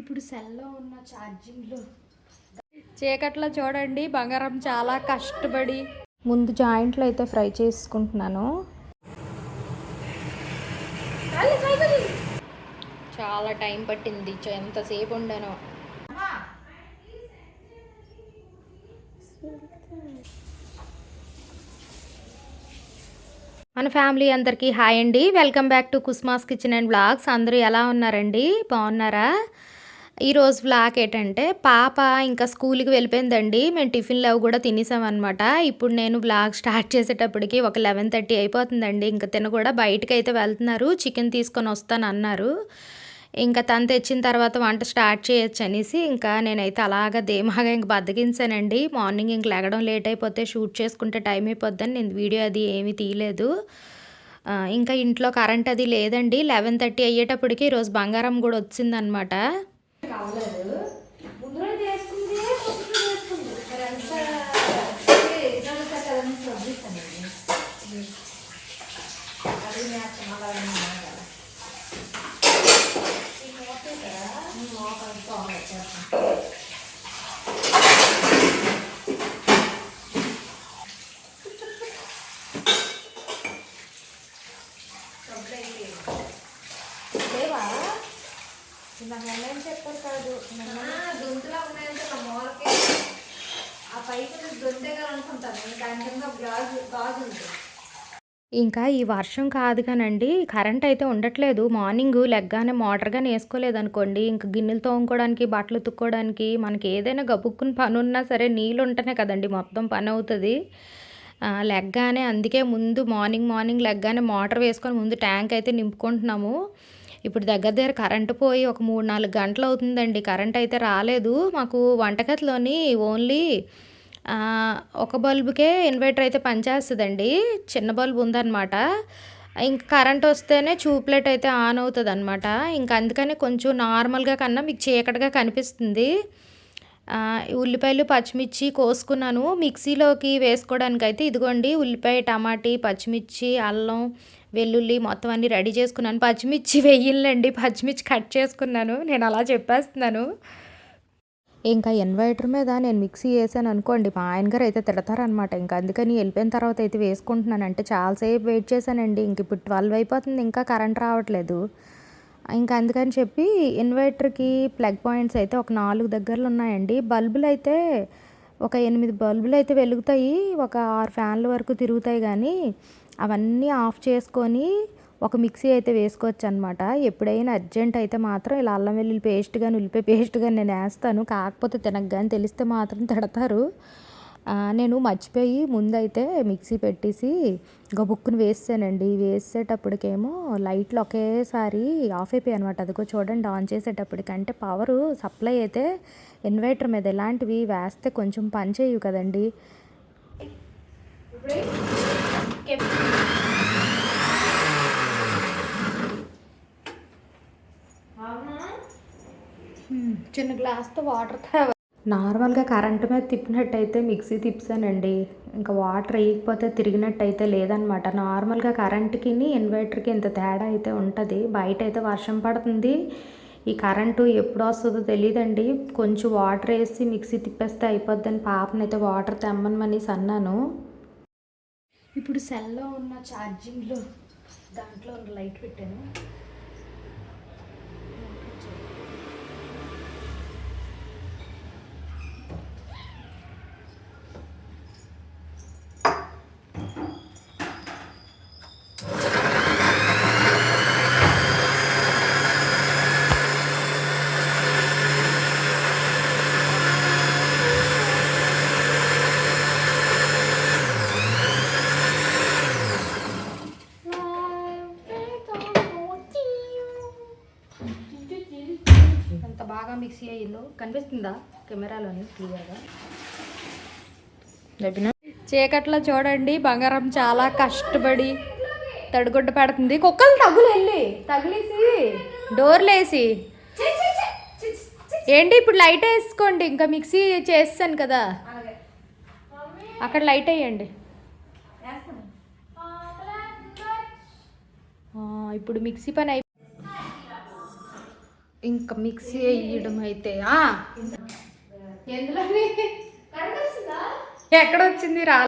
ఇప్పుడు సెల్లో ఉన్న ఛార్జింగ్లో. చీకట్లో చూడండి బంగారం చాలా కష్టపడి. ముందు జాయింట్లు అయితే ఫ్రై చేసుకుంటున్నాను. చాలా టైం పట్టింది ఎంతసేపు ఉండను. మన ఫ్యామిలీ అందరికీ హాయ్ అండి. Welcome back to Kusma's kitchen and blogs. అందరూ ఎలా ఉన్నారండి? బాగున్నారా? ఈరోజు వ్లాగ్ ఏంటంటే పాప ఇంకా స్కూల్కి వెళ్ళిపోయిందండి. మేము టిఫిన్లు అవి కూడా తినేసామన్నమాట ఇప్పుడు నేను వ్లాగ్ స్టార్ట్ చేసేటప్పటికి ఒక లెవెన్ థర్టీ అయిపోతుందండి. ఇంకా తిన కూడా బయటకు అయితే వెళ్తున్నారు. చికెన్ తీసుకొని వస్తాను అన్నారు. ఇంకా తను తెచ్చిన తర్వాత వంట స్టార్ట్ చేయొచ్చు అనేసి ఇంకా నేనైతే అలాగా ధీమాగా ఇంక బద్దగించానండి మార్నింగ్ ఇంక లెగడం లేట్ అయిపోతే షూట్ చేసుకుంటే టైం అయిపోద్దని నేను వీడియో అది ఏమీ తీయలేదు. ఇంకా ఇంట్లో కరెంట్ అది లేదండి. లెవెన్ థర్టీ అయ్యేటప్పటికి ఈరోజు బంగారం కూడా వచ్చిందనమాట కావలేదు ముందు రోజు చేసుకుంది పొద్దున చేసుకుంది మరి అంత ఇతరుల కథలను శ్రద్ధిస్తాను అది నేర్చు మళ్ళా విన్నాను కదా ఈ మోతే కదా ఈ మోత అంతా వచ్చేస్తాను లేవా చెప్పారు కాదు. గొంతులో ఉన్నాయంటే నా మూలకే ఆ పైకి గొంతేగా అనుకుంటాను. దాని కింద ఒక గాజు గాజు ఇంకా ఈ వర్షం కాదు కానండి కరెంట్ అయితే ఉండట్లేదు. మార్నింగ్ లెగ్గానే మోటార్ కానీ వేసుకోలేదు అనుకోండి ఇంకా గిన్నెలు తోముకోవడానికి బట్టలు ఉతుక్కోవడానికి మనకి ఏదైనా గబుక్కుని పని ఉన్నా సరే నీళ్ళు ఉంటేనే కదండి మొత్తం పని అవుతుంది. లెగ్గానే అందుకే ముందు మార్నింగ్ మార్నింగ్ లెగ్గానే మోటార్ వేసుకొని ముందు ట్యాంక్ అయితే నింపుకుంటున్నాము. ఇప్పుడు దగ్గర దగ్గర కరెంటు పోయి ఒక మూడు నాలుగు గంటలు అవుతుందండి. కరెంట్ అయితే రాలేదు. మాకు వంటగదిలోని ఓన్లీ ఒక బల్బుకే ఇన్వర్టర్ అయితే పనిచేస్తుందండి. చిన్న బల్బు ఉందన్నమాట. ఇంక కరెంట్ వస్తేనే ట్యూబ్లైట్ అయితే ఆన్ అవుతుంది అనమాట ఇంక అందుకని కొంచెం నార్మల్గా కన్నా మీకు చీకటిగా కనిపిస్తుంది. ఉల్లిపాయలు పచ్చిమిర్చి కోసుకున్నాను. మిక్సీలోకి వేసుకోవడానికి అయితే ఇదిగోండి ఉల్లిపాయ టమాటీ పచ్చిమిర్చి అల్లం వెల్లుల్లి మొత్తం అన్నీ రెడీ చేసుకున్నాను. పచ్చిమిర్చి వెయ్యిల్లండి. పచ్చిమిర్చి కట్ చేసుకున్నాను. నేను అలా చెప్పేస్తున్నాను. ఇంకా ఇన్వర్టర్ మీద నేను మిక్సీ వేసాను అనుకోండి మా ఆయన గారు అయితే తిడతారనమాట ఇంకా అందుకని వెళ్ళిపోయిన తర్వాత అయితే వేసుకుంటున్నాను అంటే చాలాసేపు వెయిట్ చేశానండి. ఇంక ఇప్పుడు ట్వెల్వ్ అయిపోతుంది ఇంకా కరెంట్ రావట్లేదు. ఇంకా అందుకని చెప్పి ఇన్వర్టర్కి ప్లగ్ పాయింట్స్ అయితే ఒక నాలుగు దగ్గరలో ఉన్నాయండి. బల్బులు అయితే ఒక ఎనిమిది బల్బులు అయితే వెలుగుతాయి. ఒక ఆరు ఫ్యాన్ల వరకు తిరుగుతాయి కానీ అవన్నీ ఆఫ్ చేసుకొని ఒక మిక్సీ అయితే వేసుకోవచ్చు అనమాట ఎప్పుడైనా అర్జెంట్ అయితే మాత్రం ఇలా అల్లం వెల్లుల్లి పేస్ట్ కానీ ఉల్లిపాయ పేస్ట్ కానీ నేను వేస్తాను. కాకపోతే తినగానే తెలిస్తే మాత్రం తిడతారు. నేను మర్చిపోయి ముందైతే మిక్సీ పెట్టేసి గబుక్కుని వేసానండి వేసేటప్పటికేమో లైట్లు ఒకేసారి ఆఫ్ అయిపోయాయి అనమాట అదిగో చూడండి ఆన్ చేసేటప్పటికంటే పవరు పవర్ సప్లై అయితే ఇన్వర్టర్ మీద ఇలాంటివి వేస్తే కొంచెం పని చేయవు కదండి. చిన్న గ్లాస్తో వాటర్ తావ నార్మల్గా కరెంటు మీద తిప్పినట్టయితే మిక్సీ తిప్పానండి ఇంకా వాటర్ వేయకపోతే తిరిగినట్టయితే లేదనమాట నార్మల్గా కరెంటుకి ఇన్వర్టర్కి ఇంత తేడా అయితే ఉంటుంది. బయట అయితే వర్షం పడుతుంది. ఈ కరెంటు ఎప్పుడు వస్తుందో తెలియదండి కొంచెం వాటర్ వేసి మిక్సీ తిప్పేస్తే అయిపోద్దని పాపనైతే వాటర్ తెమ్మనమని అన్నాను. ఇప్పుడు సెల్లో ఉన్న ఛార్జింగ్లో దాంట్లో ఒక లైట్ పెట్టాను ఎంత అయ్యిందో కనిపిస్తుందా కెమెరాలోని క్లియర్గా? చీకట్లో చూడండి బంగారం చాలా కష్టపడి తడిగుడ్డ పెడుతుంది. కుక్కలు తగులు వెళ్ళి తగిలేసి డోర్లు వేసి ఏంటి ఇప్పుడు లైట్ వేసుకోండి ఇంకా మిక్సీ చేస్తాను కదా. అక్కడ లైట్ వేయండి. ఇప్పుడు మిక్సీ పని ఇంకా మిక్సీ వేయడం అయితే ఎక్కడ వచ్చింది రా?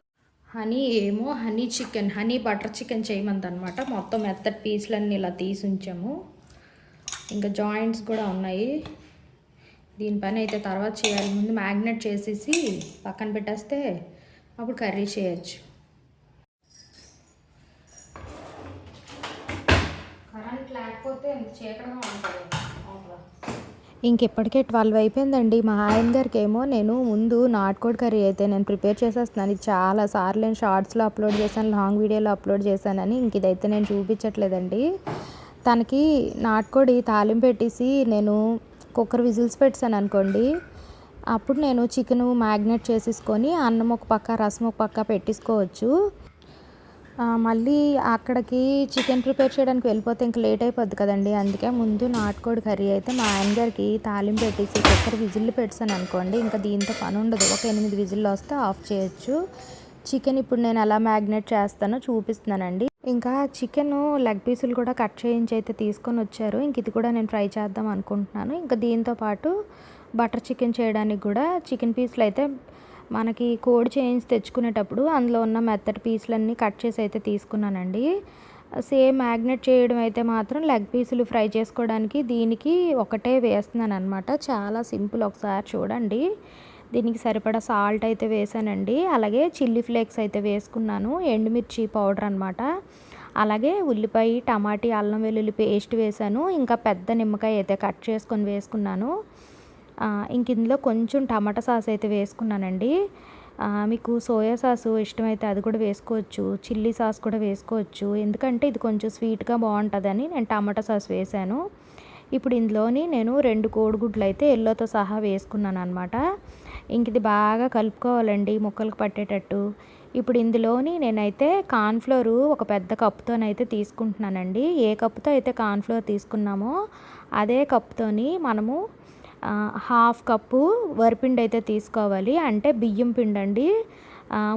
హనీ ఏమో honey chicken honey butter chicken చేయమంది అనమాట మొత్తం మెత్తటి పీసులన్నీ ఇలా తీసి ఉంచాము. ఇంకా జాయింట్స్ కూడా ఉన్నాయి. దీనిపైన అయితే తర్వాత చేయాలి. ముందు మ్యాగ్నెట్ చేసేసి పక్కన పెట్టేస్తే అప్పుడు కర్రీ చేయొచ్చు. కరెంట్ లేకపోతే చీకటంగా ఉంటుంది. ఇంకెప్పటికే ట్వెల్వ్ అయిపోయిందండి. మా ఆయన గారికి ఏమో నేను ముందు నాటుకోడి కర్రీ అయితే నేను ప్రిపేర్ చేసేస్తున్నాను. ఇది చాలా సార్లు నేను షార్ట్స్లో అప్లోడ్ చేశాను లాంగ్ వీడియోలో అప్లోడ్ చేశానని ఇంక ఇదైతే నేను చూపించట్లేదండి. తనకి నాటుకోడి తాలింపు పెట్టేసి నేను కుక్కర్ విజిల్స్ పెట్టాను అనుకోండి. అప్పుడు నేను చికెన్ మ్యాగ్నేట్ చేసేసుకొని అన్నం ఒక పక్క రసం ఒక పక్క పెట్టేసుకోవచ్చు. మళ్ళీ అక్కడికి చికెన్ ప్రిపేర్ చేయడానికి వెళ్ళిపోతే ఇంకా లేట్ అయిపోద్ది కదండి. అందుకే ముందు నాటుకోడి కర్రీ అయితే మా ఆయన గారికి తాలింపు పెట్టేసి కుక్కర్ విజిల్లు పెట్టాను అనుకోండి. ఇంకా దీంతో పని ఉండదు. ఒక ఎనిమిది విజిల్లు వస్తే ఆఫ్ చేయొచ్చు. చికెన్ ఇప్పుడు నేను ఎలా మ్యాగ్నేట్ చేస్తానో చూపిస్తున్నానండి. ఇంకా చికెన్ లెగ్ పీసులు కూడా కట్ చేయించి అయితే తీసుకొని వచ్చారు. ఇంక ఇది కూడా నేను ఫ్రై చేద్దాం అనుకుంటున్నాను. ఇంకా దీంతో పాటు బటర్ చికెన్ చేయడానికి కూడా చికెన్ పీసులు అయితే మనకి కోడి చేయించి తెచ్చుకునేటప్పుడు అందులో ఉన్న మెత్తటి పీసులన్నీ కట్ చేసి అయితే తీసుకున్నానండి. సేమ్ మ్యాగ్నెట్ చేయడం అయితే మాత్రం లెగ్ పీసులు ఫ్రై చేసుకోవడానికి దీనికి ఒకటే వేస్తున్నాను అనమాట చాలా సింపుల్ ఒకసారి చూడండి. దీనికి సరిపడా సాల్ట్ అయితే వేసానండి. అలాగే చిల్లీ ఫ్లేక్స్ అయితే వేసుకున్నాను. ఎండుమిర్చి పౌడర్ అనమాట అలాగే ఉల్లిపాయ టమాటీ అల్లం వెల్లుల్లి పేస్ట్ వేసాను. ఇంకా పెద్ద నిమ్మకాయ అయితే కట్ చేసుకొని వేసుకున్నాను. ఇంక ఇందులో కొంచెం టమాటా సాస్ అయితే వేసుకున్నానండి. మీకు సోయా సాస్ ఇష్టమైతే అది కూడా వేసుకోవచ్చు చిల్లీ సాస్ కూడా వేసుకోవచ్చు. ఎందుకంటే ఇది కొంచెం స్వీట్గా బాగుంటుందని నేను టమాటా సాస్ వేసాను. ఇప్పుడు ఇందులోని నేను రెండు కోడిగుడ్లు అయితే ఎల్లోతో సహా వేసుకున్నాను అనమాట ఇంక ఇది బాగా కలుపుకోవాలండి ముక్కలకు పట్టేటట్టు. ఇప్పుడు ఇందులోని నేనైతే కాన్ఫ్లోరు ఒక పెద్ద కప్తోనైతే తీసుకుంటున్నానండి. ఏ కప్పుతో అయితే కార్న్ఫ్లోర్ తీసుకున్నామో అదే కప్తోని మనము హాఫ్ కప్పు వరిపిండి అయితే తీసుకోవాలి. అంటే బియ్యం పిండి అండి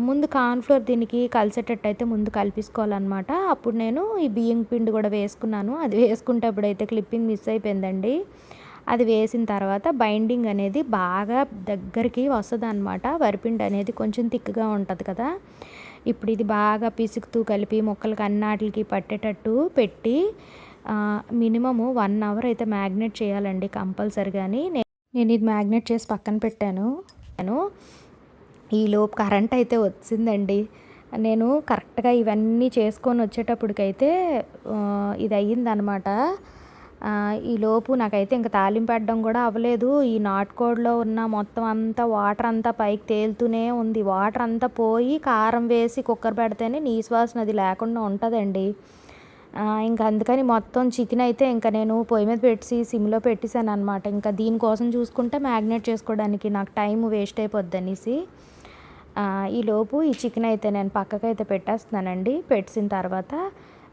ముందు కార్న్ఫ్లోర్ దీనికి కలిసేటట్టు అయితే ముందు కలిపించుకోవాలన్నమాట అప్పుడు నేను ఈ బియ్యం పిండి కూడా వేసుకున్నాను. అది వేసుకుంటప్పుడు అయితే క్లిప్పింగ్ మిస్ అయిపోయిందండి. అది వేసిన తర్వాత బైండింగ్ అనేది బాగా దగ్గరికి వస్తుంది అనమాట వరిపిండి అనేది కొంచెం థిక్గా ఉంటుంది కదా. ఇప్పుడు ఇది బాగా పిసుకుతూ కలిపి మొక్కలకి అన్నాటికి పట్టేటట్టు పెట్టి మినిమము వన్ అవర్ అయితే మ్యాగ్నెట్ చేయాలండి కంపల్సరిగాని. నే- నేను ఇది మ్యాగ్నెట్ చేసి పక్కన పెట్టాను. నేను ఈలోపు కరెంట్ అయితే వచ్చిందండి. నేను కరెక్ట్గా ఇవన్నీ చేసుకొని వచ్చేటప్పటికైతే ఇది అయ్యిందనమాట. ఈలోపు నాకైతే ఇంకా తాలింపు పెట్టడం కూడా అవ్వలేదు. ఈ నాటుకోడిలో ఉన్న మొత్తం అంతా వాటర్ అంతా పైకి తేలుతూనే ఉంది. వాటర్ అంతా పోయి కారం వేసి కుక్కర్ పెడితేనే నీసు వాసన అది లేకుండా ఉంటుందండి. ఇంకా అందుకని మొత్తం చికెన్ అయితే ఇంకా నేను పొయ్యి మీద పెట్టి సిమ్లో పెట్టేశాను అనమాట ఇంకా దీనికోసం చూసుకుంటే మ్యాగ్నేట్ చేసుకోవడానికి నాకు టైం వేస్ట్ అయిపోద్ది అనేసి ఈలోపు ఈ చికెన్ అయితే నేను పక్కకైతే పెట్టేస్తున్నానండి. పెట్టిన తర్వాత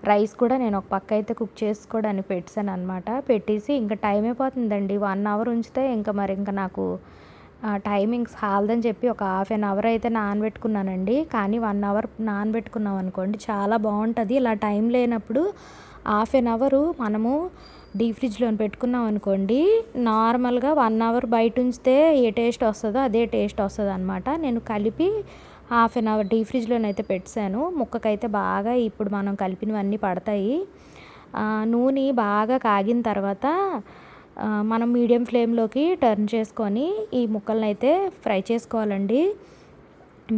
రైస్ కూడా నేను ఒక పక్క అయితే కుక్ చేసుకోవడానికి పెట్టాను అనమాట పెట్టేసి ఇంకా టైం అయిపోతుందండి. వన్ అవర్ ఉంచితే ఇంకా మరి ఇంకా నాకు టైమింగ్స్ హాల్దని చెప్పి ఒక హాఫ్ అన్ అవర్ అయితే నానబెట్టుకున్నానండి. కానీ వన్ అవర్ నానబెట్టుకున్నాం అనుకోండి చాలా బాగుంటుంది. ఇలా టైం లేనప్పుడు హాఫ్ అన్ అవరు మనము డీ ఫ్రిడ్జ్లో పెట్టుకున్నాం అనుకోండి నార్మల్గా వన్ అవర్ బయట ఉంచితే ఏ టేస్ట్ వస్తుందో అదే టేస్ట్ వస్తుంది అనమాట నేను కలిపి హాఫ్ అన్ అవర్ డీ ఫ్రిడ్జ్లోనైతే పెట్టాను. ముక్కకైతే బాగా ఇప్పుడు మనం కలిపినవన్నీ పడతాయి. నూనె బాగా కాగిన తర్వాత మనం మీడియం ఫ్లేమ్లోకి టర్న్ చేసుకొని ఈ ముక్కలను అయితే ఫ్రై చేసుకోవాలండి.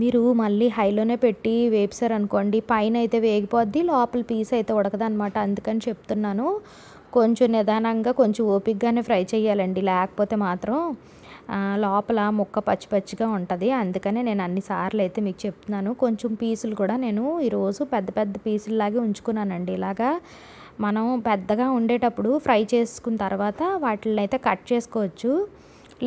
మీరు మళ్ళీ హైలోనే పెట్టి వేపుసారు అనుకోండి పైన అయితే వేగిపోద్ది లోపల పీస్ అయితే ఉడకదనమాట అందుకని చెప్తున్నాను కొంచెం నిదానంగా కొంచెం ఓపికగానే ఫ్రై చేయాలండి. లేకపోతే మాత్రం లోపల ముక్క పచ్చి పచ్చిగా ఉంటుంది. అందుకనే నేను అన్నిసార్లు అయితే మీకు చెప్తున్నాను. కొంచెం పీసులు కూడా నేను ఈరోజు పెద్ద పెద్ద పీసుల్లాగే ఉంచుకున్నానండి. ఇలాగా మనం పెద్దగా ఉండేటప్పుడు ఫ్రై చేసుకున్న తర్వాత వాటిని అయితే కట్ చేసుకోవచ్చు.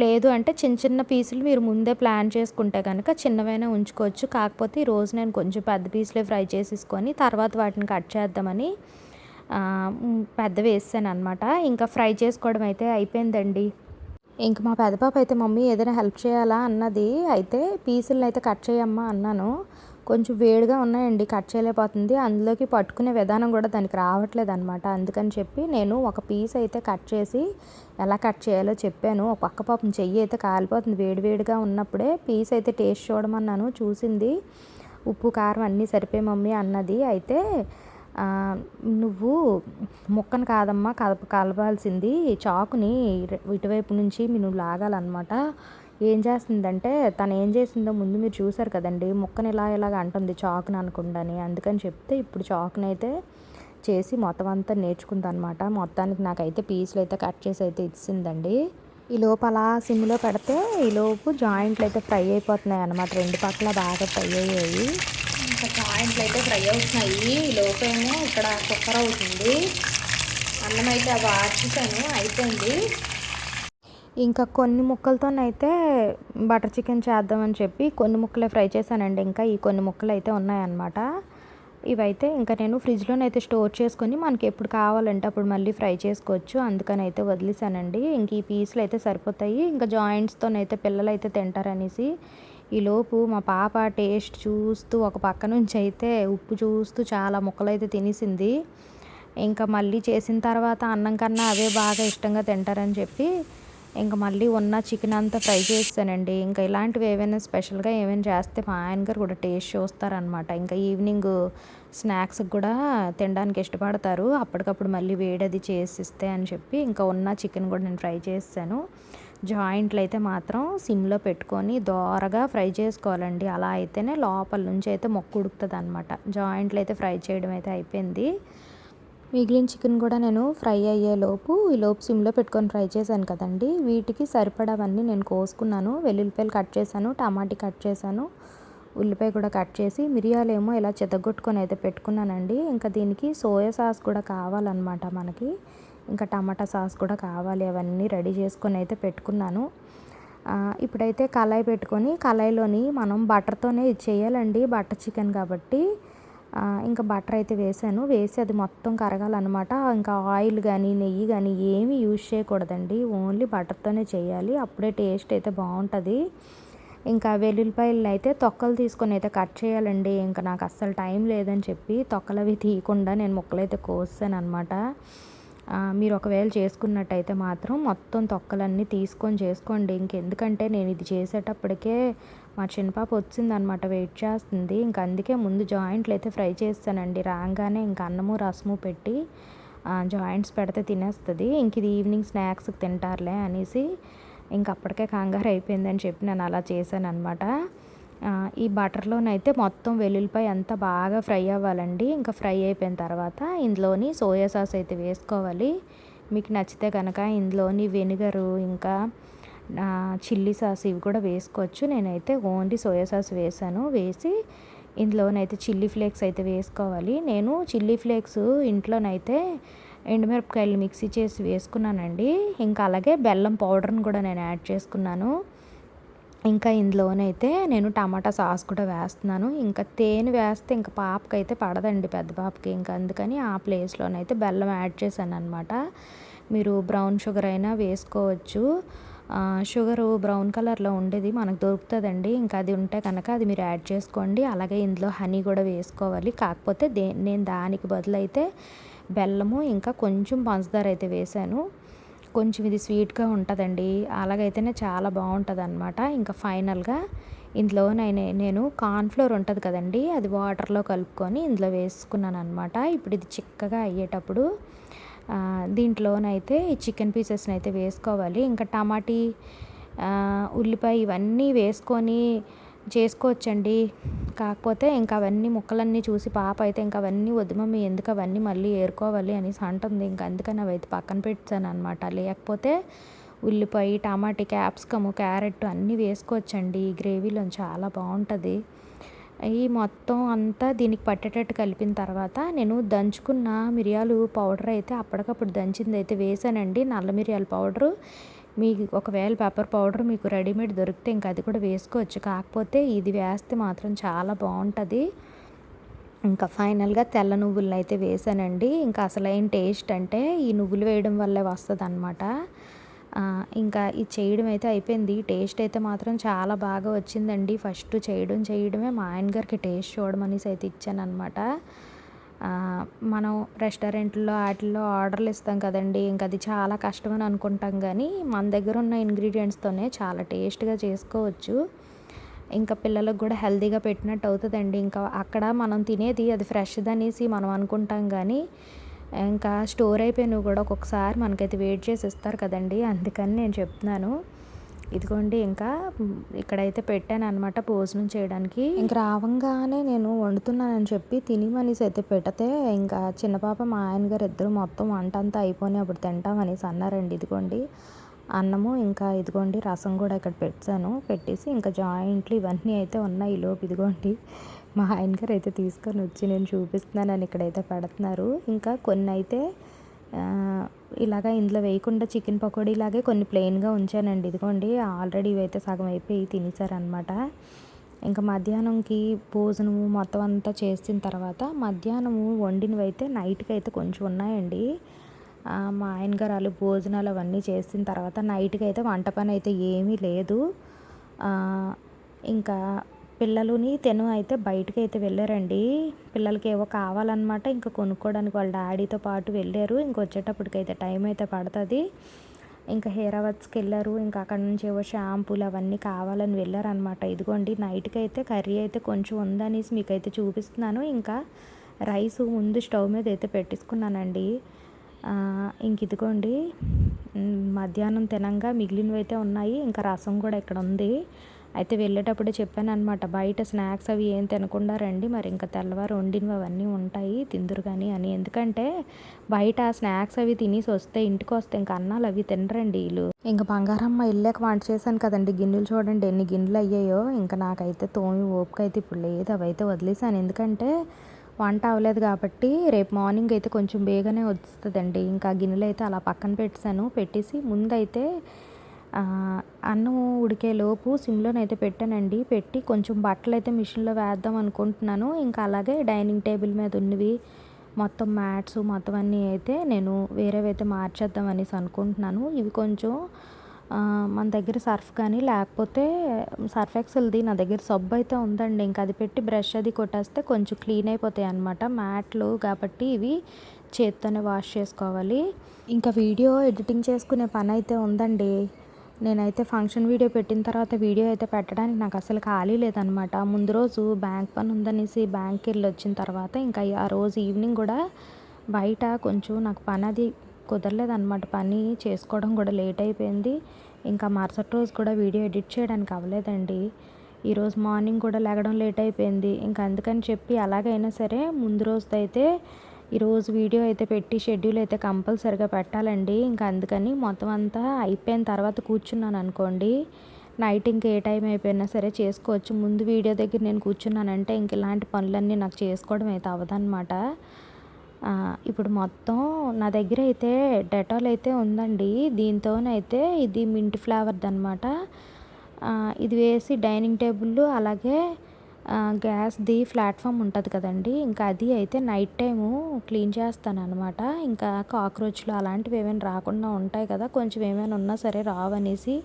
లేదు అంటే చిన్న చిన్న పీసులు మీరు ముందే ప్లాన్ చేసుకుంటే కనుక చిన్నవైనా ఉంచుకోవచ్చు. కాకపోతే ఈరోజు నేను కొంచెం పెద్ద పీసులే ఫ్రై చేసేసుకొని తర్వాత వాటిని కట్ చేద్దామని పెద్ద వేసాను అనమాట ఇంకా ఫ్రై చేసుకోవడం అయితే అయిపోయిందండి. ఇంక మా పెద్ద పాప అయితే మమ్మీ ఏదైనా హెల్ప్ చేయాలా? అన్నది అయితే పీసులను అయితే కట్ చేయమ్మా అన్నాను. కొంచెం వేడిగా ఉన్నాయండి కట్ చేయలేకపోతుంది. అందులోకి పట్టుకునే విధానం కూడా దానికి రావట్లేదు అనమాట అందుకని చెప్పి నేను ఒక పీస్ అయితే కట్ చేసి ఎలా కట్ చేయాలో చెప్పాను. ఒక పక్క పాపం చెయ్యి అయితే కాలిపోతుంది. వేడివేడిగా ఉన్నప్పుడే పీస్ అయితే టేస్ట్ చూడమన్నాను. చూసింది ఉప్పు కారం అన్నీ సరిపోయి మమ్మీ అన్నది. అయితే నువ్వు ముక్కను కాదమ్మా కలప కలపాల్సింది చాకుని ఇటువైపు నుంచి నువ్వు లాగాలన్నమాట. ఏం చేస్తుందంటే తను ఏం చేసిందో ముందు మీరు చూసారు కదండి ముక్కని ఇలా ఇలాగ అంటుంది చాకుని అనుకుండని అందుకని చెప్తే ఇప్పుడు చాకుని అయితే చేసి మొత్తం అంతా నేర్చుకుందనమాట. మొత్తానికి నాకైతే పీసులు అయితే కట్ చేసి అయితే ఇచ్చిందండి. ఈ లోపు అలా సిమ్లో పెడితే ఈ లోపు జాయింట్లు అయితే ఫ్రై అయిపోతున్నాయి అనమాట రెండు పక్కల బాగా ఫ్రై అయ్యాయి. ఇంకా జాయింట్లు అయితే ఫ్రై అవుతున్నాయి. ఈ లోపేమో ఇక్కడ కుక్కర్ అవుతుంది. అన్నం అయితే అవి ఆర్చుతాను అయిపోయింది. ఇంకా కొన్ని ముక్కలతోనైతే బటర్ చికెన్ చేద్దామని చెప్పి కొన్ని ముక్కలే ఫ్రై చేశానండి. ఇంకా ఈ కొన్ని ముక్కలు అయితే ఉన్నాయన్నమాట. ఇవైతే ఇంకా నేను ఫ్రిడ్జ్లోనైతే స్టోర్ చేసుకొని మనకి ఎప్పుడు కావాలంటే అప్పుడు మళ్ళీ ఫ్రై చేసుకోవచ్చు. అందుకని అయితే వదిలేసానండి ఇంక ఈ పీసులు అయితే సరిపోతాయి. ఇంకా జాయింట్స్తోనైతే పిల్లలు అయితే తింటారనేసి ఈలోపు మా పాప టేస్ట్ చూస్తూ ఒక పక్క నుంచి అయితే ఉప్పు చూస్తూ చాలా ముక్కలు అయితే తినేసింది. ఇంకా మళ్ళీ చేసిన తర్వాత అన్నం కన్నా అవే బాగా ఇష్టంగా తింటారని చెప్పి ఇంకా మళ్ళీ ఉన్న చికెన్ అంతా ఫ్రై చేస్తానండి. ఇంకా ఇలాంటివి ఏవైనా స్పెషల్గా ఏమైనా చేస్తే మా ఆయన గారు కూడా టేస్ట్ చూస్తారనమాట ఇంకా ఈవినింగ్ స్నాక్స్కి కూడా తినడానికి ఇష్టపడతారు. అప్పటికప్పుడు మళ్ళీ వేడది చేసిస్తే అని చెప్పి ఇంకా ఉన్న చికెన్ కూడా నేను ఫ్రై చేస్తాను. జాయింట్లు అయితే మాత్రం సిమ్లో పెట్టుకొని దోరగా ఫ్రై చేసుకోవాలండి. అలా అయితేనే లోపల నుంచి అయితే మొక్కు ఉడుకుతుంది అనమాట జాయింట్లు అయితే ఫ్రై చేయడం అయితే అయిపోయింది. మిగిలిన చికెన్ కూడా నేను ఫ్రై అయ్యేలోపు ఈ లోపు సిమ్లో పెట్టుకొని ఫ్రై చేశాను కదండి. వీటికి సరిపడవన్నీ నేను కోసుకున్నాను. వెల్లుల్లిపాయలు కట్ చేశాను టమాటీ కట్ చేశాను ఉల్లిపాయ కూడా కట్ చేసి మిరియాలేమో ఇలా చెతగొట్టుకొని అయితే పెట్టుకున్నానండి. ఇంకా దీనికి సోయా సాస్ కూడా కావాలన్నమాట మనకి. ఇంకా టమాటా సాస్ కూడా కావాలి. అవన్నీ రెడీ చేసుకొని అయితే పెట్టుకున్నాను. ఇప్పుడైతే కళాయి పెట్టుకొని కళాయిలోని మనం బటర్తోనే ఇది చేయాలండి. బటర్ చికెన్ కాబట్టి ఇంకా బటర్ అయితే వేసాను. వేసి అది మొత్తం కరగాలన్నమాట. ఇంకా ఆయిల్ కానీ నెయ్యి కానీ ఏమీ యూజ్ చేయకూడదండి. ఓన్లీ బటర్తోనే చేయాలి. అప్పుడే టేస్ట్ అయితే బాగుంటుంది. ఇంకా వెల్లుల్లిపాయలు అయితే తొక్కలు తీసుకొని అయితే కట్ చేయాలండి. ఇంకా నాకు అస్సలు టైం లేదని చెప్పి తొక్కలు అవి తీయకుండా నేను ముక్కలు అయితే కోసాను అనమాట మీరు ఒకవేళ చేసుకున్నట్టయితే మాత్రం మొత్తం తొక్కలన్నీ తీసుకొని చేసుకోండి. ఇంకెందుకంటే నేను ఇది చేసేటప్పటికే మా చిన్నపాప వచ్చిందనమాట వెయిట్ చేస్తుంది. ఇంక అందుకే ముందు జాయింట్లు అయితే ఫ్రై చేస్తానండి. రాగానే ఇంక అన్నము రసము పెట్టి జాయింట్స్ పెడితే తినేస్తుంది. ఇంక ఇది ఈవినింగ్ స్నాక్స్కి తింటారులే అనేసి ఇంక అప్పటికే కంగారు అయిపోయిందని చెప్పి నేను అలా చేశాను అనమాట ఈ బటర్లోనైతే మొత్తం వెల్లుల్లిపాయ అంతా బాగా ఫ్రై అవ్వాలండి. ఇంకా ఫ్రై అయిపోయిన తర్వాత ఇందులోని సోయా సాస్ అయితే వేసుకోవాలి. మీకు నచ్చితే కనుక ఇందులోని వెనిగరు ఇంకా చిల్లీ సాస్ ఇవి కూడా వేసుకోవచ్చు. నేనైతే ఓన్లీ సోయా సాస్ వేసాను. వేసి ఇందులోనైతే చిల్లీ ఫ్లేక్స్ అయితే వేసుకోవాలి. నేను చిల్లీ ఫ్లేక్స్ ఇంట్లోనైతే ఎండుమిరపకాయలు మిక్సీ చేసి వేసుకున్నానండి. ఇంకా అలాగే బెల్లం పౌడర్ని కూడా నేను యాడ్ చేసుకున్నాను. ఇంకా ఇందులోనైతే నేను టమాటా సాస్ కూడా వేస్తున్నాను. ఇంకా తేనె వేస్తే ఇంకా పాపకి అయితే పడదండి పెద్ద పాపకి. ఇంకా అందుకని ఆ ప్లేస్లోనైతే బెల్లం యాడ్ చేశాను అనమాట మీరు బ్రౌన్ షుగర్ అయినా వేసుకోవచ్చు. షుగరు బ్రౌన్ కలర్లో ఉండేది మనకు దొరుకుతుందండి. ఇంకా అది ఉంటే కనుక అది మీరు యాడ్ చేసుకోండి. అలాగే ఇందులో హనీ కూడా వేసుకోవాలి. కాకపోతే దే నేను దానికి బదులు అయితే బెల్లము ఇంకా కొంచెం పంచదార అయితే వేశాను కొంచెం ఇది స్వీట్గా ఉంటుందండి. అలాగైతేనే చాలా బాగుంటుంది అనమాట ఇంకా ఫైనల్గా ఇందులో నేను నేను కార్న్ఫ్లోర్ ఉంటుంది కదండి అది వాటర్లో కలుపుకొని ఇందులో వేసుకున్నాను అనమాట ఇప్పుడు ఇది చిక్కగా అయ్యేటప్పుడు దీంట్లోనైతే ఈ చికెన్ పీసెస్ని అయితే వేసుకోవాలి. ఇంకా టమాటీ ఉల్లిపాయ ఇవన్నీ వేసుకొని చేసుకోవచ్చండి. కాకపోతే ఇంకా అవన్నీ ముక్కలన్నీ చూసి పాప అయితే ఇంకా అవన్నీ వద్దు మమ్మీ ఎందుకు అవన్నీ మళ్ళీ ఏరుకోవాలి అనేసి అంటుంది. ఇంకా అందుకని అవి అయితే పక్కన పెట్టాను అనమాట లేకపోతే ఉల్లిపాయ టమాటీ క్యాప్సికము క్యారెట్ అన్నీ వేసుకోవచ్చండి. ఈ గ్రేవీలో చాలా బాగుంటుంది. ఈ మొత్తం అంతా దీనికి పట్టేటట్టు కలిపిన తర్వాత నేను దంచుకున్న మిరియాలు పౌడర్ అయితే అప్పటికప్పుడు దంచింది అయితే వేసానండి. నల్ల మిరియాల పౌడరు మీకు ఒకవేళ పెప్పర్ పౌడర్ మీకు రెడీమేడ్ దొరికితే ఇంకా అది కూడా వేసుకోవచ్చు. కాకపోతే ఇది వేస్తే మాత్రం చాలా బాగుంటుంది. ఇంకా ఫైనల్గా తెల్ల నువ్వులను అయితే వేసానండి. ఇంకా అసలైన టేస్ట్ అంటే ఈ నువ్వులు వేయడం వల్లే వస్తుంది అనమాట ఇంకా ఇది చేయడం అయితే అయిపోయింది. టేస్ట్ అయితే మాత్రం చాలా బాగా వచ్చిందండి. ఫస్ట్ చేయడం చేయడమే మా ఆయన గారికి టేస్ట్ చూడమనేసి అయితే ఇచ్చానమాట మనం రెస్టారెంట్లో వాటిల్లో ఆర్డర్లు ఇస్తాం కదండి. ఇంకా అది చాలా కష్టమని అనుకుంటాం కానీ మన దగ్గర ఉన్న ఇంగ్రీడియంట్స్తోనే చాలా టేస్ట్గా చేసుకోవచ్చు. ఇంకా పిల్లలకు కూడా హెల్తీగా పెట్టినట్టు అవుతుందండి. ఇంకా అక్కడ మనం తినేది అది ఫ్రెష్ది అనేసి మనం అనుకుంటాం కానీ ఇంకా స్టోర్ అయిపోయినవి కూడా ఒక్కొక్కసారి మనకైతే వెయిట్ చేసి ఇస్తారు కదండి. అందుకని నేను చెప్తున్నాను. ఇదిగోండి ఇంకా ఇక్కడైతే పెట్టాను అనమాట భోజనం చేయడానికి. ఇంకా రావంగానే నేను వండుతున్నానని చెప్పి తినిమనేసి అయితే పెడితే ఇంకా చిన్న పాప మా ఆయన గారు ఇద్దరు మొత్తం వంట అంతా అయిపోయి అప్పుడు తింటాం అనేసి అన్నారండి. ఇదిగోండి అన్నము ఇంకా ఇదిగోండి రసం కూడా ఇక్కడ పెట్టాను. పెట్టేసి ఇంకా జాయింట్లు ఇవన్నీ అయితే ఉన్నాయి ఈ లోపు. ఇదిగోండి మా ఆయన గారు అయితే తీసుకొని వచ్చి నేను చూపిస్తున్నానని ఇక్కడైతే పెడుతున్నారు. ఇంకా కొన్ని అయితే ఇలాగా ఇందులో వేయకుండా చికెన్ పకోడీ ఇలాగే కొన్ని ప్లెయిన్గా ఉంచానండి. ఇదిగోండి ఆల్రెడీ ఇవైతే సగం అయిపోయి తినేసారనమాట ఇంకా మధ్యాహ్నంకి భోజనము మొత్తం అంతా చేసిన తర్వాత మధ్యాహ్నము వండినవి అయితే నైట్కి అయితే కొంచెం ఉన్నాయండి. మా ఆయన గారు వాళ్ళు భోజనాలు అవన్నీ చేసిన తర్వాత నైట్కి అయితే వంట పని అయితే ఏమీ లేదు. ఇంకా పిల్లలుని తెను అయితే బయటకు అయితే వెళ్ళారండి. పిల్లలకి ఏవో కావాలన్నమాట ఇంకా కొనుక్కోవడానికి వాళ్ళ డాడీతో పాటు వెళ్ళారు. ఇంక వచ్చేటప్పటికైతే టైం అయితే పడుతుంది. ఇంకా హెయిర్ అవర్స్కి వెళ్ళారు. ఇంకా అక్కడ నుంచి ఏవో షాంపూలు అవన్నీ కావాలని వెళ్ళారనమాట ఇదిగోండి నైట్కి అయితే కర్రీ అయితే కొంచెం ఉందనేసి మీకైతే చూపిస్తున్నాను. ఇంకా రైస్ ముందు స్టవ్ మీద అయితే పెట్టేసుకున్నానండి. ఇంక ఇదిగోండి మధ్యాహ్నం తినంగా మిగిలినవి అయితే ఉన్నాయి. ఇంకా రసం కూడా ఇక్కడ ఉంది. అయితే వెళ్ళేటప్పుడే చెప్పాను అనమాట బయట స్నాక్స్ అవి ఏం తినకుండా రండి మరి ఇంకా తెల్లవారు వండినవి అవన్నీ ఉంటాయి తిందురు కానీ అని. ఎందుకంటే బయట స్నాక్స్ అవి తినేసి వస్తే ఇంటికి వస్తే ఇంకా అన్నాలు అవి తినరండి వీళ్ళు. ఇంకా బంగారమ్మ వెళ్ళాక వంట చేశాను కదండి గిన్నెలు చూడండి ఎన్ని గిన్నెలు అయ్యాయో. ఇంకా నాకైతే తోమి ఓపిక అయితే ఇప్పుడు లేదు అవి అయితే వదిలేసాను ఎందుకంటే వంట అవ్వలేదు కాబట్టి రేపు మార్నింగ్ అయితే కొంచెం బేగానే వస్తుందండి. ఇంకా గిన్నెలు అయితే అలా పక్కన పెట్టాను పెట్టేసి ముందైతే అన్నం ఉడికేలోపు సిమ్లోనైతే పెట్టానండి. పెట్టి కొంచెం బట్టలు అయితే మిషన్లో వేద్దాం అనుకుంటున్నాను. ఇంకా అలాగే డైనింగ్ టేబుల్ మీద ఉన్నవి మొత్తం మ్యాట్స్ మొత్తం అన్నీ అయితే నేను వేరేవైతే మార్చేద్దాం అనేసి అనుకుంటున్నాను. ఇవి కొంచెం మన దగ్గర సర్ఫ్ కానీ లేకపోతే సర్ఫ్ ఎక్సెల్ది నా దగ్గర సబ్బు అయితే ఉందండి. ఇంకా అది పెట్టి బ్రష్ అది కొట్టేస్తే కొంచెం క్లీన్ అయిపోతాయి అన్నమాట. మ్యాట్లు కాబట్టి ఇవి చేత్తోనే వాష్ చేసుకోవాలి. ఇంకా వీడియో ఎడిటింగ్ చేసుకునే పని అయితే ఉందండి. నేనైతే ఫంక్షన్ వీడియో పెట్టిన తర్వాత వీడియో అయితే పెట్టడానికి నాకు అసలు ఖాళీ లేదనమాట. ముందు రోజు బ్యాంక్ పని ఉందనేసి బ్యాంక్కి వెళ్ళి వచ్చిన తర్వాత ఇంకా ఆ రోజు ఈవినింగ్ కూడా బయట కొంచెం నాకు పని అది కుదరలేదన్నమాట పని చేసుకోవడం కూడా లేట్ అయిపోయింది. ఇంకా మరుసటి రోజు కూడా వీడియో ఎడిట్ చేయడానికి అవ్వలేదండి. ఈరోజు మార్నింగ్ కూడా లేగడం లేట్ అయిపోయింది. ఇంకా అందుకని చెప్పి అలాగైనా సరే ముందు రోజుదైతే అయితే ఈరోజు వీడియో అయితే పెట్టి షెడ్యూల్ అయితే కంపల్సరిగా పెట్టాలండి. ఇంకా అందుకని మొత్తం అంతా అయిపోయిన తర్వాత కూర్చున్నాను అనుకోండి. నైట్ ఇంకా ఏ టైం అయిపోయినా సరే చేసుకోవచ్చు. ముందు వీడియో దగ్గర నేను కూర్చున్నానంటే ఇంక ఇలాంటి పనులన్నీ నాకు చేసుకోవడం అయితే అవదనమాట ఇప్పుడు మొత్తం నా దగ్గర అయితే డెటాల్ అయితే ఉందండి. దీంతోనైతే ఇది మింట్ ఫ్లేవర్ది అనమాట ఇది వేసి డైనింగ్ టేబుల్ అలాగే గ్యాస్ది ప్లాట్ఫామ్ ఉంటుంది కదండి. ఇంకా అది అయితే నైట్ టైము క్లీన్ చేస్తాను అనమాట ఇంకా కాక్రోచ్లు అలాంటివి ఏమైనా రాకుండా ఉంటాయి కదా. కొంచెం ఏమైనా ఉన్నా సరే రావనేసి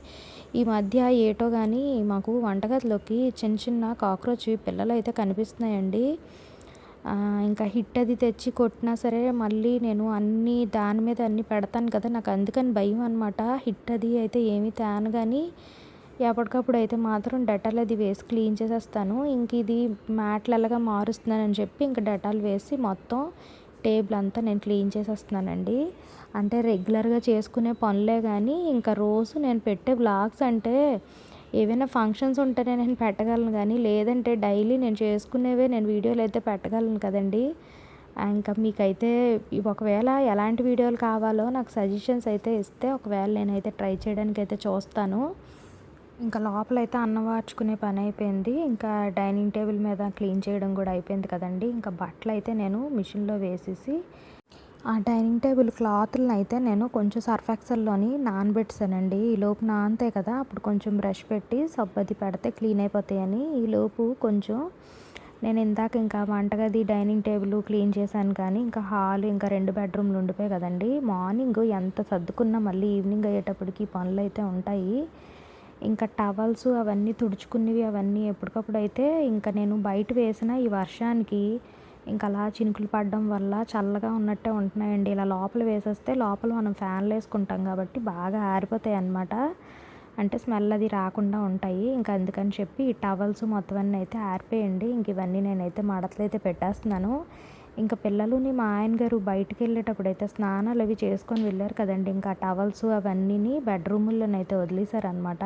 ఈ మధ్య ఏటో కానీ మాకు వంటగదిలోకి చిన్న చిన్న కాక్రోచ్ పిల్లలు అయితే కనిపిస్తున్నాయండి ఇంకా హిట్ అది తెచ్చి కొట్టినా సరే మళ్ళీ నేను అన్ని దాని మీద అన్ని పెడతాను కదా. నాకు అందుకని భయం అనమాట హిట్ అది అయితే ఏమీ తేను కానీ ఎప్పటికప్పుడు అయితే మాత్రం డెటాల్ అది వేసి క్లీన్ చేసేస్తాను. ఇంక ఇది మ్యాట్లలాగా మారుస్తున్నానని చెప్పి ఇంక డెటాల్ వేసి మొత్తం టేబుల్ అంతా నేను క్లీన్ చేసేస్తున్నానండి. అంటే రెగ్యులర్గా చేసుకునే పనులే కానీ ఇంకా రోజు నేను పెట్టే బ్లాగ్స్ అంటే ఏవైనా ఫంక్షన్స్ ఉంటేనే నేను పెట్టగలను కానీ లేదంటే డైలీ నేను చేసుకునేవే నేను వీడియోలు అయితే పెట్టగలను కదండి. ఇంకా మీకైతే ఒకవేళ ఎలాంటి వీడియోలు కావాలో నాకు సజెషన్స్ అయితే ఇస్తే ఒకవేళ నేనైతే ట్రై చేయడానికి అయితే చూస్తాను. ఇంకా లోపలైతే అన్నం వార్చుకునే పని అయిపోయింది ఇంకా డైనింగ్ టేబుల్ మీద క్లీన్ చేయడం కూడా అయిపోయింది కదండి. ఇంకా బట్టలు అయితే నేను మిషన్లో వేసేసి ఆ డైనింగ్ టేబుల్ క్లాత్లను అయితే నేను కొంచెం సర్ఫాక్సల్లోని నానబెట్టానండి ఈ లోపు నానతాయి కదా. అప్పుడు కొంచెం బ్రష్ పెట్టి సబ్బది పెడితే క్లీన్ అయిపోతాయని ఈ లోపు కొంచెం నేను ఇందాక ఇంకా వంటగది డైనింగ్ టేబుల్ క్లీన్ చేశాను కానీ ఇంకా హాల్ ఇంకా రెండు బెడ్రూమ్లు ఉండిపోయాయి కదండి. మార్నింగ్ ఎంత సర్దుకున్నా మళ్ళీ ఈవినింగ్ అయ్యేటప్పటికి పనులు అయితే ఉంటాయి. ఇంకా టవల్స్ అవన్నీ తుడుచుకునేవి అవన్నీ ఎప్పటికప్పుడు అయితే ఇంకా నేను బయట వేసిన ఈ వర్షానికి ఇంకా అలా చినుకులు పడడం వల్ల చల్లగా ఉన్నట్టే ఉంటున్నాయండి. ఇలా లోపల వేసేస్తే లోపల మనం ఫ్యాన్లు వేసుకుంటాం కాబట్టి బాగా ఆరిపోతాయి అన్నమాట. అంటే స్మెల్ అది రాకుండా ఉంటాయి. ఇంకా అందుకని చెప్పి ఈ టవల్స్ మొత్తం అన్నీ అయితే ఆరిపోయండి. ఇంక ఇవన్నీ నేనైతే మడతలు అయితే పెట్టేస్తున్నాను. ఇంకా పిల్లలుని మా ఆయన గారు బయటికి వెళ్ళేటప్పుడు అయితే స్నానాలు అవి చేసుకొని వెళ్ళారు కదండి. ఇంకా టవల్స్ అవన్నీని బెడ్రూముల్లోనైతే వదిలేశారనమాట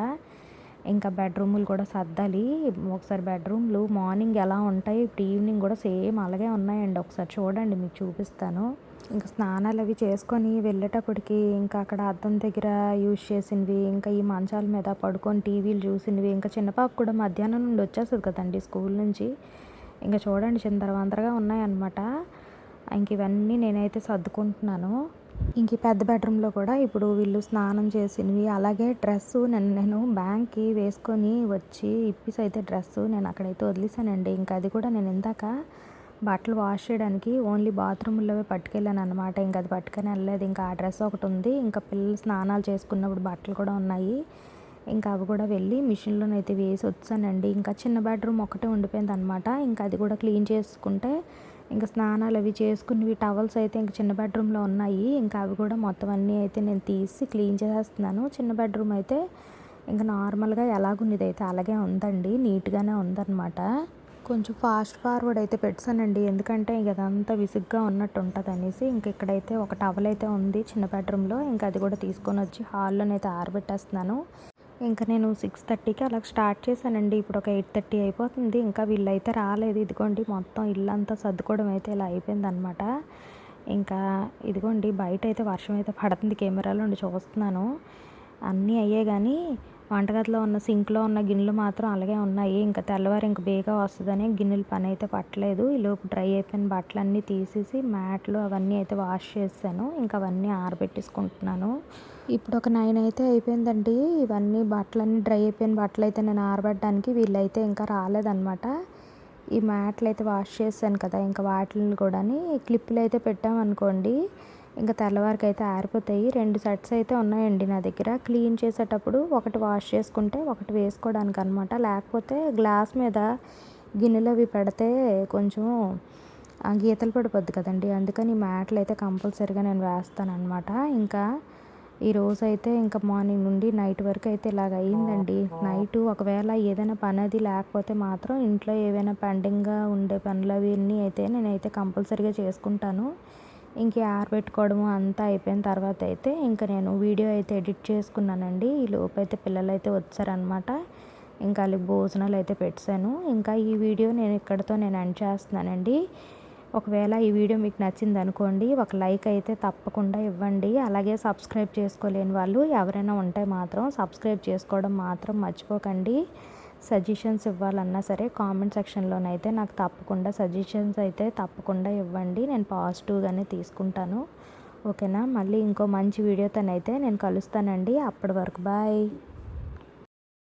ఇంకా బెడ్రూములు కూడా సర్దాలి. ఒకసారి బెడ్రూమ్లు మార్నింగ్ ఎలా ఉంటాయి ఇప్పుడు ఈవినింగ్ కూడా సేమ్ అలాగే ఉన్నాయండి. ఒకసారి చూడండి మీకు చూపిస్తాను. ఇంకా స్నానాలు అవి చేసుకొని వెళ్ళేటప్పటికి ఇంకా అక్కడ అద్దం దగ్గర యూజ్ చేసినవి ఇంకా ఈ మంచాల మీద పడుకొని టీవీలు చూసినవి ఇంకా చిన్నపాప కూడా మధ్యాహ్నం నుండి వచ్చేస్తుంది కదండి స్కూల్ నుంచి. ఇంకా చూడండి చిందరవందరగా ఉన్నాయన్నమాట. ఇంక ఇవన్నీ నేనైతే సర్దుకుంటున్నాను. ఇంక పెద్ద బెడ్రూమ్లో కూడా ఇప్పుడు వీళ్ళు స్నానం చేసినవి అలాగే డ్రెస్సు నేను నేను బ్యాంక్కి వేసుకొని వచ్చి ఇప్పిస్ అయితే డ్రెస్సు నేను అక్కడైతే వదిలేసానండి. ఇంకా అది కూడా నేను ఇందాక బట్టలు వాష్ చేయడానికి ఓన్లీ బాత్రూంలోవే పట్టుకెళ్ళాను అనమాట ఇంకా అది పట్టుకొని వెళ్ళలేదు. ఇంకా ఆ డ్రెస్ ఒకటి ఉంది. ఇంకా పిల్లలు స్నానాలు చేసుకున్నప్పుడు బట్టలు కూడా ఉన్నాయి. ఇంకా అవి కూడా వెళ్ళి మిషన్లోనైతే వేసి వచ్చానండి. ఇంకా చిన్న బెడ్రూమ్ ఒకటే ఉండిపోయింది అనమాట ఇంకా అది కూడా క్లీన్ చేసుకుంటే ఇంకా స్నానాలు అవి చేసుకుని టవల్స్ అయితే ఇంకా చిన్న బెడ్రూమ్లో ఉన్నాయి. ఇంకా అవి కూడా మొత్తం అన్నీ అయితే నేను తీసి క్లీన్ చేసేస్తున్నాను. చిన్న బెడ్రూమ్ అయితే ఇంకా నార్మల్గా ఎలాగున్నది అయితే అలాగే ఉందండి. నీట్గానే ఉందన్నమాట. కొంచెం ఫాస్ట్ ఫార్వర్డ్ అయితే పెట్టానండి. ఎందుకంటే ఇంక అదంతా విసుగ్గా ఉన్నట్టు ఉంటుంది అనేసి ఇంక ఇక్కడైతే ఒక టవల్ అయితే ఉంది చిన్న బెడ్రూమ్లో. ఇంకా అది కూడా తీసుకొని వచ్చి హాల్లోనైతే ఆరబెట్టేస్తున్నాను. ఇంకా నేను సిక్స్ థర్టీకి అలా స్టార్ట్ చేశానండి. ఇప్పుడు ఒక ఎయిట్ థర్టీ అయిపోతుంది. ఇంకా వీళ్ళైతే రాలేదు. ఇదిగోండి మొత్తం ఇల్లంతా సర్దుకోవడం అయితే ఇలా అయిపోయింది అనమాట ఇంకా ఇదిగోండి బయట అయితే వర్షం అయితే పడుతుంది. కెమెరాలో ఉండి చూస్తున్నాను. అన్నీ అయ్యే కానీ వంటగదిలో ఉన్న సింక్లో ఉన్న గిన్నెలు మాత్రం అలాగే ఉన్నాయి. ఇంకా తెల్లవారు ఇంక బేగా వస్తుందని గిన్నెలు పని అయితే పట్టలేదు ఈలోపు డ్రై అయిపోయిన బట్టలన్నీ తీసేసి మ్యాట్లు అవన్నీ అయితే వాష్ చేశాను ఇంకా అవన్నీ ఆరబెట్టేసుకుంటున్నాను. ఇప్పుడు ఒక నైన్ అయితే అయిపోయిందండి. ఇవన్నీ బట్టలన్నీ డ్రై అయిపోయిన బట్టలు అయితే నేను ఆరబెట్టడానికి వీళ్ళైతే ఇంకా రాలేదన్నమాట. ఈ మ్యాట్లు అయితే వాష్ చేశాను కదా ఇంకా వాటిని కూడా క్లిప్పులు అయితే పెట్టామనుకోండి ఇంకా తెల్లవారికి అయితే ఆరిపోతాయి. రెండు సెట్స్ అయితే ఉన్నాయండి నా దగ్గర. క్లీన్ చేసేటప్పుడు ఒకటి వాష్ చేసుకుంటే ఒకటి వేసుకోవడానికి అనమాట లేకపోతే గ్లాస్ మీద గిన్నెలు అవి పెడితే కొంచెం గీతలు పడిపోద్ది కదండి. అందుకని మ్యాట్లు అయితే కంపల్సరీగా నేను వేస్తాను ఇంకా ఈ రోజు అయితే ఇంకా మార్నింగ్ నుండి నైట్ వరకు అయితే ఇలాగ అయ్యిందండి నైట్ ఒకవేళ ఏదైనా పని అది లేకపోతే మాత్రం ఇంట్లో ఏవైనా పెండింగ్గా ఉండే పనులు అవన్నీ అయితే నేనైతే కంపల్సరీగా చేసుకుంటాను. ఇంక ఆరబెట్టుకోవడము అంతా అయిపోయిన తర్వాత అయితే ఇంకా నేను వీడియో అయితే ఎడిట్ చేసుకున్నానండి. ఈ లోపు అయితే పిల్లలు అయితే వచ్చారనమాట ఇంకా వాళ్ళకి భోజనాలు అయితే పెట్టాను. ఇంకా ఈ వీడియో నేను ఇక్కడతో నేను ఎండ్ చేస్తున్నానండి. ఒకవేళ ఈ వీడియో మీకు నచ్చింది అనుకోండి ఒక లైక్ అయితే తప్పకుండా ఇవ్వండి. అలాగే సబ్స్క్రైబ్ చేసుకోలేని వాళ్ళు ఎవరైనా ఉంటే మాత్రం సబ్స్క్రైబ్ చేసుకోవడం మాత్రం మర్చిపోకండి. సజెషన్స్ ఇవ్వాలన్నా సరే కామెంట్ సెక్షన్లోనైతే నాకు తప్పకుండా సజెషన్స్ అయితే తప్పకుండా ఇవ్వండి. నేను పాజిటివ్గానే తీసుకుంటాను. ఓకేనా మళ్ళీ ఇంకో మంచి వీడియోతోనైతే నేను కలుస్తానండి. అప్పటి వరకు బాయ్